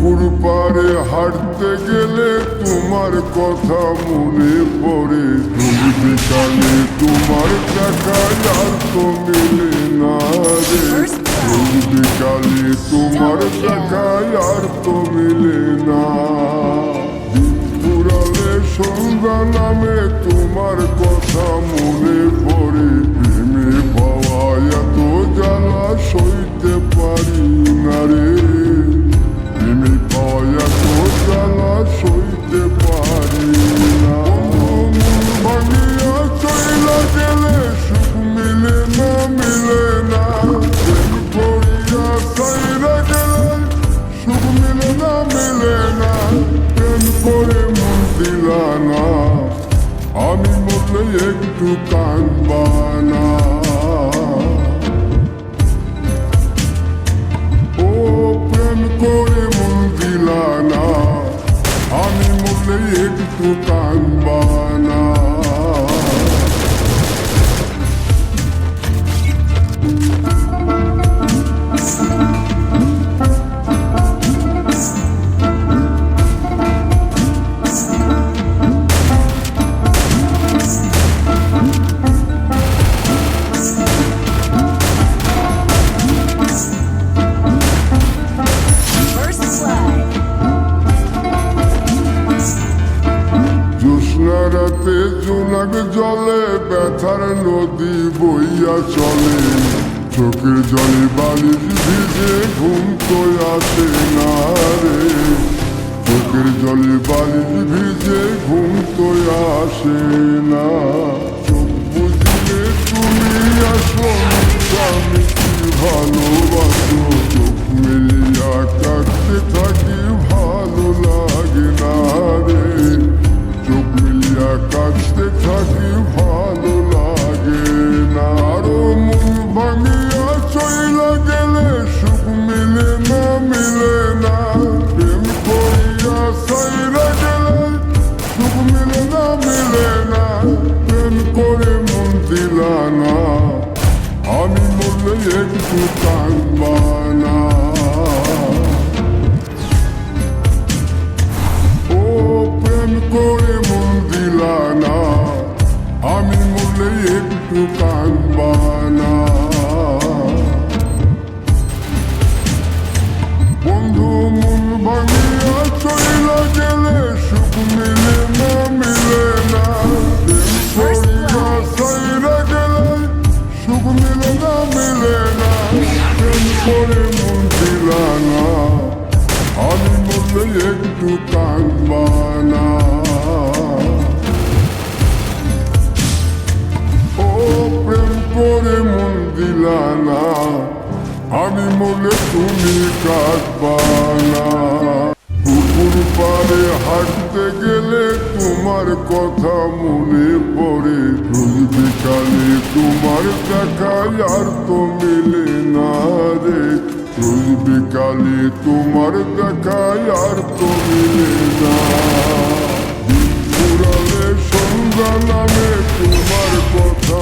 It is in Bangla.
পুকুর পারে হাঁটতে গেলে তোমার কথা মনে পড়ে। তুমি বিকালে তোমার টাকায় আর তো মেলে না রে। তুমি বিকালে তোমার টাকায় আর তো মিলে করে মন দিলা আমি মরলে একটু কানবানা ও প্রেম করে মন দিলা আমি মরলে একটু কানবানা রাতে জোনাক জলে, ব্যথার নদী বইয়া চলে। চোখের জলে বালিশ ভিজে ঘুম তো আসে না রে। চোখের জলে বালিশ ভিজে ঘুম তো আসে না। চোখ বুঝলে তুমি আসো, আমি কি ভালোবাসো? চোখ মিলিয়া কাটতে থাকি কাটতে থাকি ভালো একটু কানবানা বন্ধু মন ভাঙিয়া চইলা গেলে সুখ মিলে না মিলে না। করিয়া সাইরা গেলে সুখ মিলে না মিলে না। প্রেম করে মন দিলা না। আমি মরলে একটু কানবানা না আমি মরলে তুমি কাঁদবানা পুকুর পাড়ে হাঁটতে গেলে তোমার কথা মনে পড়ে। রোজ বিকালে তোমার টাকায় আর তো মিলে না রে। রোজ বিকালে তোমার দেখায় আর তো মিলে না। সন্ধ্যা নামে তোমার কথা